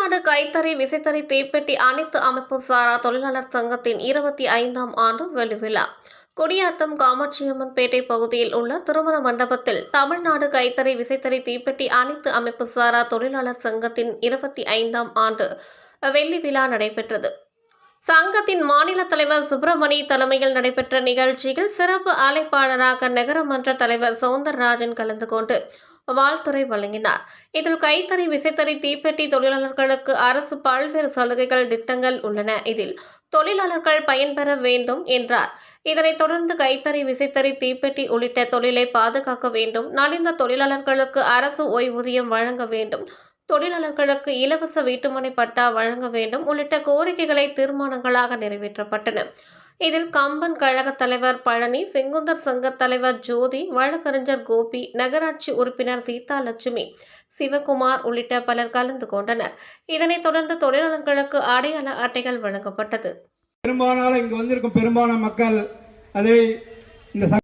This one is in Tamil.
தமிழ்நாடு கைத்தறி விசைத்தறி தீப்பெட்டி அனைத்து அமைப்பு சாரா தொழிலாளர் சங்கத்தின் இருபத்தி ஐந்தாம் ஆண்டு வெள்ளிவிழா குடியாத்தம் காமாட்சியம்மன் பேட்டை பகுதியில் உள்ள திருமண மண்டபத்தில் தமிழ்நாடு கைத்தறி விசைத்தறி தீப்பெட்டி அனைத்து அமைப்பு சாரா தொழிலாளர் சங்கத்தின் இருபத்தி ஐந்தாம் ஆண்டு வெள்ளி விழா நடைபெற்றது. சங்கத்தின் மாநில தலைவர் சுப்பிரமணி தலைமையில் நடைபெற்ற நிகழ்ச்சியில் சிறப்பு அழைப்பாளராக நகரமன்ற தலைவர் சவுந்தரராஜன் கலந்து கொண்டு வாழ்த்துறை வழங்கினார். இதில் கைத்தறி விசைத்தறி தீப்பெட்டி தொழிலாளர்களுக்கு அரசு பல்வேறு சலுகைகள் திட்டங்கள் உள்ளன. இதில் தொழிலாளர்கள் பயன்பெற வேண்டும் என்றார். இதனைத் தொடர்ந்து கைத்தறி விசைத்தறி தீப்பெட்டி உள்ளிட்ட தொழிலை பாதுகாக்க வேண்டும். நலிந்த தொழிலாளர்களுக்கு அரசு ஓய்வூதியம் வழங்க வேண்டும். தொழிலாளர்களுக்கு இலவச வீட்டுமனை பட்டா வழங்க வேண்டும் உள்ளிட்ட கோரிக்கைகளை தீர்மானங்களாக நிறைவேற்றப்பட்டன. இதில் கம்பன் கழக தலைவர் பழனி செங்குந்தர் சங்க தலைவர் ஜோதி வழக்கறிஞர் கோபி நகராட்சி உறுப்பினர் சீதா லட்சுமி சிவகுமார் உள்ளிட்ட பலர் கலந்து கொண்டனர். இதனைத் தொடர்ந்து தொழிலாளர்களுக்கு அடையாள அட்டைகள் வழங்கப்பட்டது. பெரும்பாலான இங்கு வந்திருக்கும் பெரும்பாலான மக்கள் அதை இந்த